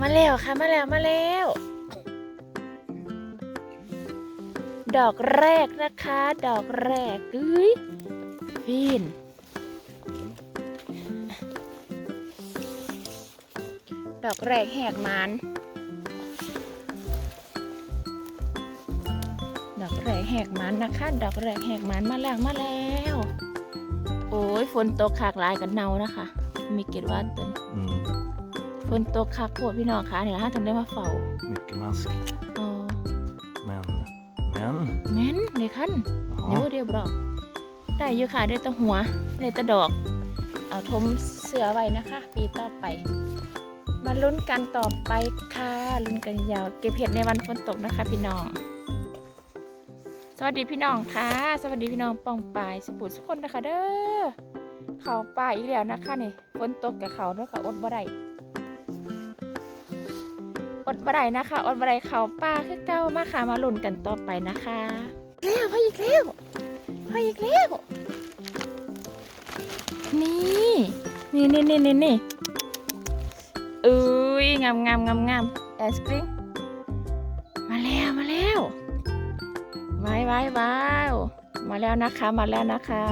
มาแล้วค่ะมาแล้วมาแล้ว ดอกแรกนะคะ ดอกแรกเอ้ยฟินดอกแรกแหกมันดอกแรกแหกมันนะคะ ดอกแรกแหกมันมาแล้วมาแล้ว โอ้ยฝนตกขากลายกันเนานะคะ มีเกตว่าเตือน ฝนตกคักโพดพี่น้องคะเนี่ยฮะถึงได้มาเฝ้า Mycket mask. อ๋อ Men, men. แม่นเดี๋ยวคัน เดี๋ยว Ja. เดี๋ยวบอกได้อยู่ค่ะได้แต่หัวได้แต่ดอก เอาทมเสือไว้นะคะ ปีต่อไป มาลุ้นกันต่อไปค่ะลุ้นกันยาว เก็บเห็ดในวันฝนตกนะคะ พี่น้อง สวัสดีพี่น้องค่ะ สวัสดีพี่น้องปองปายสปุดสุกคนนะคะ เด้อเขาป่าอีกแล้วนะคะนี่ฝนตกกับเขาด้วยค่ะอดบ่ได้ อดบ่ได้นะคะอดบ่ได้เขาป่าคือเก้ามาค่ะมาลุ้นกันต่อไปนะคะแล้วพออีกแล้วพออีกแล้วนี่นี่นี่นี่นี่นี่อุ้ยงามงามงามงามไอศครีมมาแล้วมาแล้วไว้ไว้ไว้าวมาแล้วนะคะมาแล้วนะคะ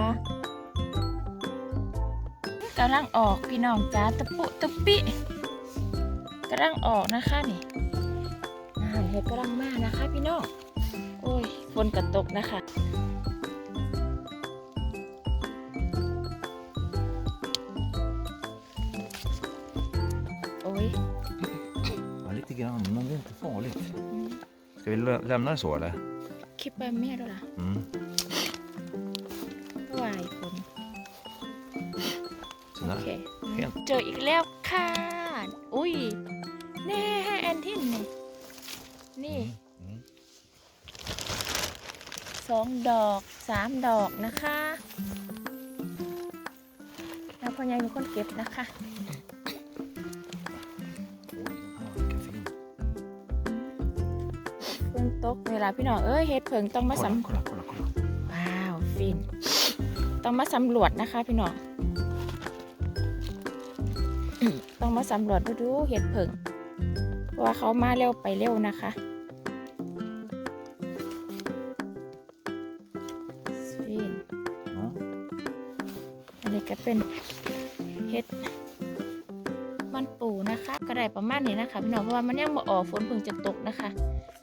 กำลังออกพี่น้องจ้าตะปุตะปิ กำลังออกนะคะนี่อาเห็ดกำลังมานะคะ พี่น้องโอ้ยฝนกระตกนะคะโอ้ย Ja, lite grann, men det är inte farligt. Ska vi lä- lämna det så eller? คลิปไปแม่ด้วยล่ะ Mm. วายฝน โอ Sådär. เค Helt. เจออีกแล้วค่ะ อุ้ย แน่แอนทินนี่นี่ Mm. สองดอกสามดอกนะคะแล้วพ่อใหญ่เป็นคนเก็บนะคะ Oj, ja, vilken fin. เพิ่งตกเวลาพี่น้องเอ้ยเฮ็ดเพิงต้องมาส Kolla, kolla, kolla, kolla. ำว้าวฟิน ต้องมาสำรวจนะคะพี่น้องต้องมาสำรวจดูดูๆเห็ดเพิงเพราะ ว่าเขามาเร็วไปเร็วนะคะฟิน Ja. อันนี้ก็เป็นเห็ดมันปูนะคะ ก็ได้ประมาณนี้นะคะพี่น้องเพราะว่ามันยังบ่ออกฝนเพิ่งจะตกนะคะ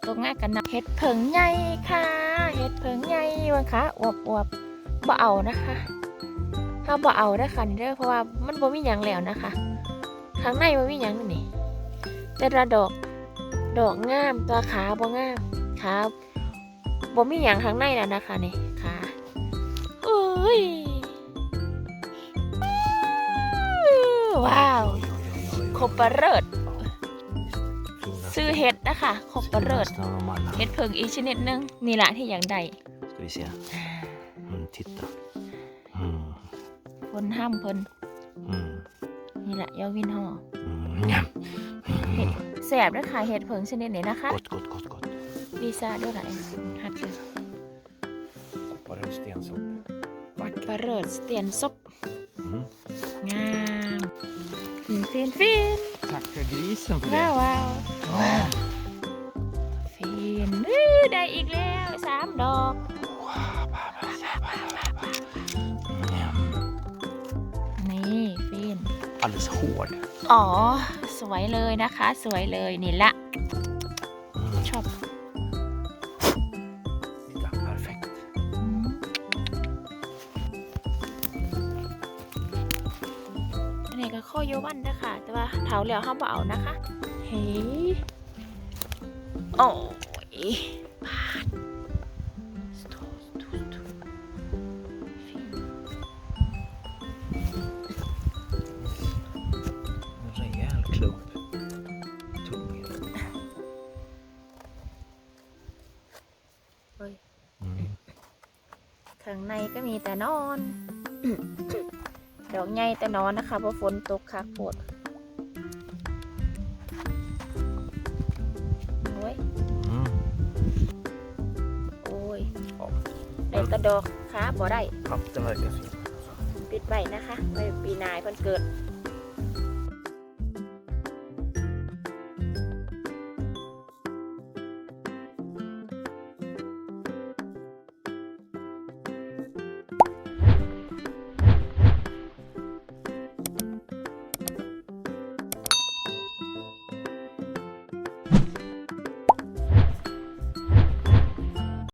ตกง่ายกันนะเห็ดเผิงใหญ่ค่ะเห็ดเผิงใหญ่วะคะอวบอวบบ่เอานะคะถ้าบ่เอาได้อค่ะนี่เด้อเพราะว่ามันบ่มีหยังแล้วนะคะข้างในบ่มีหยังนี่นี่ แต่ละดอก ดอกงามตัวขาบ่งามขาบ่มีหยังข้างในแล้วนะคะนี่ขาเอ้ยว้าว Oj, oj, oj, oj, oj. คบประเริด Fina. ซื้อเห็ดนะคะคบประเริด Finaste av dem alla. เห็ดเพิงอีกชนิดหนึงนี่แหละที่อยากได้ Ska vi se. Mm, titta. Mm. คนห้ามเพิ่น Mm. นี่แหละยอวินห่อ Mm. Njam. Mm. แสบด้วยค่ะเห็ดเพิงชนิดนี้นะคะ Gott, gott, gott, gott. วีซ่าด้วยหลายฮัดเลย Bara en stensopp. วัดประเริดเตียนซบ Mm. งามฟินฟินฟิน Tacka grisen för ว้าว det. ว้าว Ja. ฟินอื้อได้อีกแล้วสามดอก Njam. นี่ฟิน Alldeles hård. อ๋อ สวยเลยนะคะ สวยเลยนี่ละ Mm. ชอบ Titta, perfekt. อืมอันนี้ก็ข้อโยวันนะคะแต่ว่าเถาเหลียวห้ามบ่เอานะคะ เฮ้ยโอ้ย ข้างในก็มีแต่นอน ดอกใหญ่แต่นอนนะคะเพราะฝนตกคักโปดโอ้ย Mm. โอ้ย Ja. ได้แตะดอกขาบ่ได้ Hatten verkar fin. ปิดไว้นะคะไว้ปีหนายเพิ่นเกิด